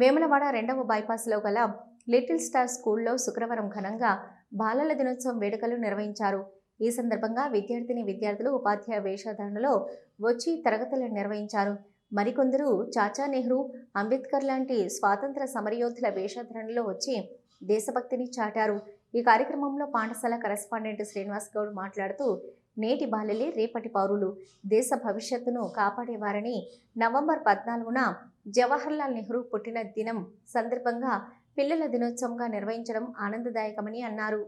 వేములవాడ రెండవ బైపాస్లో గల little star స్కూల్లో శుక్రవారం ఘనంగా బాలల దినోత్సవం వేడుకలు నిర్వహించారు. ఈ సందర్భంగా విద్యార్థిని విద్యార్థులు ఉపాధ్యాయ వేషధారణలో వచ్చి తరగతులు నిర్వహించారు. మరికొందరు చాచా నెహ్రూ అంబేద్కర్ లాంటి స్వాతంత్ర సమరయోధుల వేషధారణలో వచ్చి దేశభక్తిని చాటారు. ఈ కార్యక్రమంలో పాఠశాల కరెస్పాండెంట్ శ్రీనివాస్ గౌడ్ మాట్లాడుతూ నేటి బాలలే రేపటి పౌరులు. దేశ భవిష్యత్తును కాపాడేవారని నవంబర్ పద్నాలుగున జవహర్లాల్ నెహ్రూ పుట్టిన దినం సందర్భంగా పిల్లల దినోత్సవంగా నిర్వహించడం ఆనందదాయకమని అన్నారు.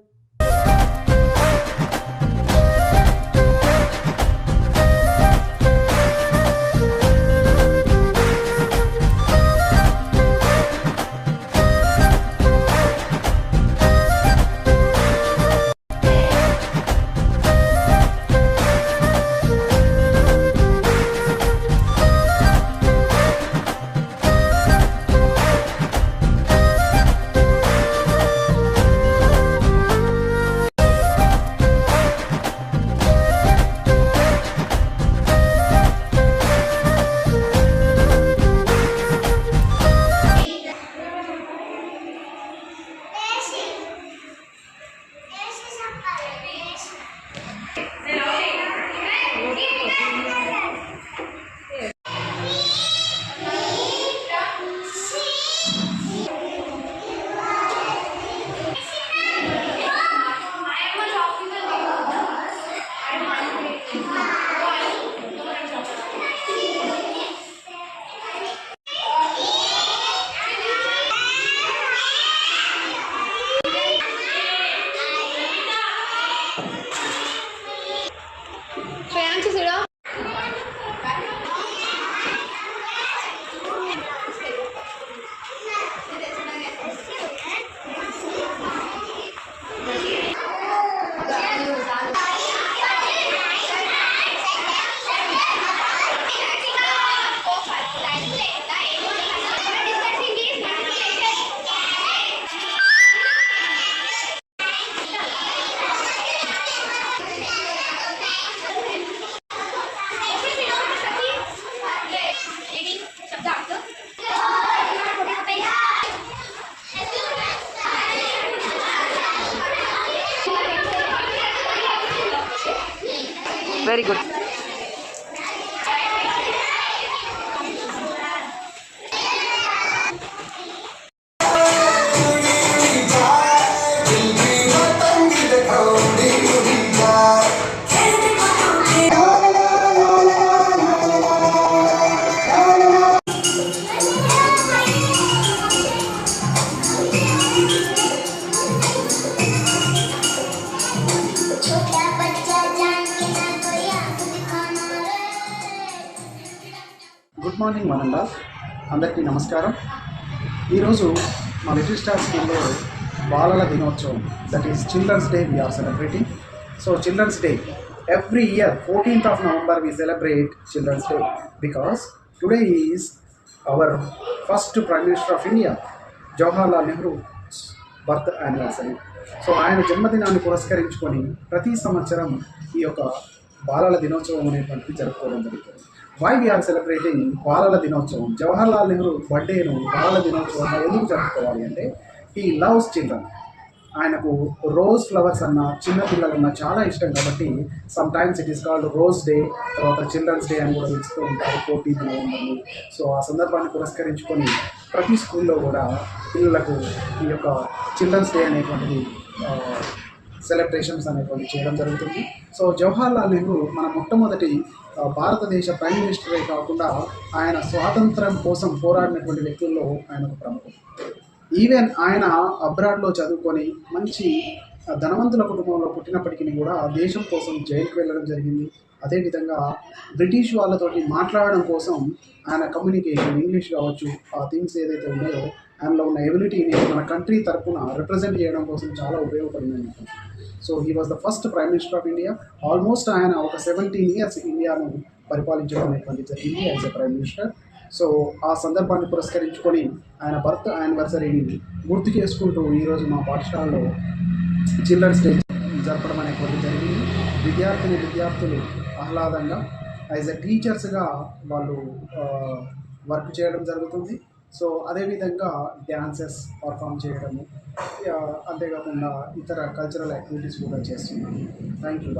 వెరీ గుడ్ గుడ్ మార్నింగ్ మనందా అందరికీ నమస్కారం. ఈరోజు మా లిటిల్ స్టార్ స్కూల్లో బాలల దినోత్సవం that is children's day we're celebrating so children's day every year fourteenth of November we celebrate children's day because today is our first prime minister of India Jawaharlal Nehru birth anniversary so ఆయన జన్మదినాన్ని పురస్కరించుకొని ప్రతి సంవత్సరం ఈ యొక్క బాలల దినోత్సవం అనేటువంటిది జరుపుకోవడం జరుగుతుంది. వై వీఆర్ సెలబ్రేటింగ్ బాలల దినోత్సవం జవహర్లాల్ నెహ్రూ బర్త్డేను బాలల దినోత్సవంగా ఎందుకు జరుపుకోవాలి అంటే ఈ లవ్స్ చిల్డ్రన్ ఆయనకు రోజ్ ఫ్లవర్స్ అన్న చిన్న పిల్లలన్న చాలా ఇష్టం కాబట్టి sometimes it is called rose day తర్వాత చిల్డ్రన్స్ డే అని కూడా పిలుస్తూ ఉంటారు ఫోర్టీన్త్ నవంబర్ని సో ఆ సందర్భాన్ని పురస్కరించుకొని ప్రతి స్కూల్లో కూడా పిల్లలకు ఈ యొక్క చిల్డ్రన్స్ డే అనేటువంటిది సెలబ్రేషన్స్ అనేటువంటి చేయడం జరుగుతుంది. సో జవహర్లాల్ నెహ్రూ మన మొట్టమొదటి భారతదేశ ప్రైమ్ మినిస్టరే కాకుండా ఆయన స్వాతంత్రం కోసం పోరాడినటువంటి వ్యక్తుల్లో ఆయన ఒక ప్రముఖం ఈవెన్ ఆయన అబ్రాడ్లో చదువుకొని మంచి ధనవంతుల కుటుంబంలో పుట్టినప్పటికీ కూడా దేశం కోసం జైలుకి వెళ్ళడం జరిగింది. అదేవిధంగా బ్రిటిష్ వాళ్ళతోటి మాట్లాడడం కోసం ఆయన కమ్యూనికేషన్ ఇంగ్లీష్ కావచ్చు ఆ థింగ్స్ ఏదైతే ఉన్నాయో ఆయనలో ఉన్న ఎబిలిటీని మన కంట్రీ తరఫున రిప్రజెంట్ చేయడం కోసం చాలా ఉపయోగపడింది. So he was the first prime minister of India almost ఆయన ఒక సెవెంటీన్ ఇయర్స్ ఇండియాను పరిపాలించడం అనేటువంటి జరిగింది as a prime minister so ఆ సందర్భాన్ని పురస్కరించుకొని ఆయన బర్త్ యానివర్సరీని గుర్తు చేసుకుంటూ ఈరోజు మా పాఠశాలలో చిల్డ్రన్స్ డే జరపడం అనేటువంటి జరిగింది. విద్యార్థిని విద్యార్థులు ఆహ్లాదంగా యాజ్ ఎ టీచర్స్గా వాళ్ళు uh, వర్క్ చేయడం జరుగుతుంది. సో అదేవిధంగా డ్యాన్సెస్ పర్ఫామ్ చేయడము అంతేకాకుండా ఇతర కల్చరల్ యాక్టివిటీస్ కూడా చేస్తున్నాను. Thank you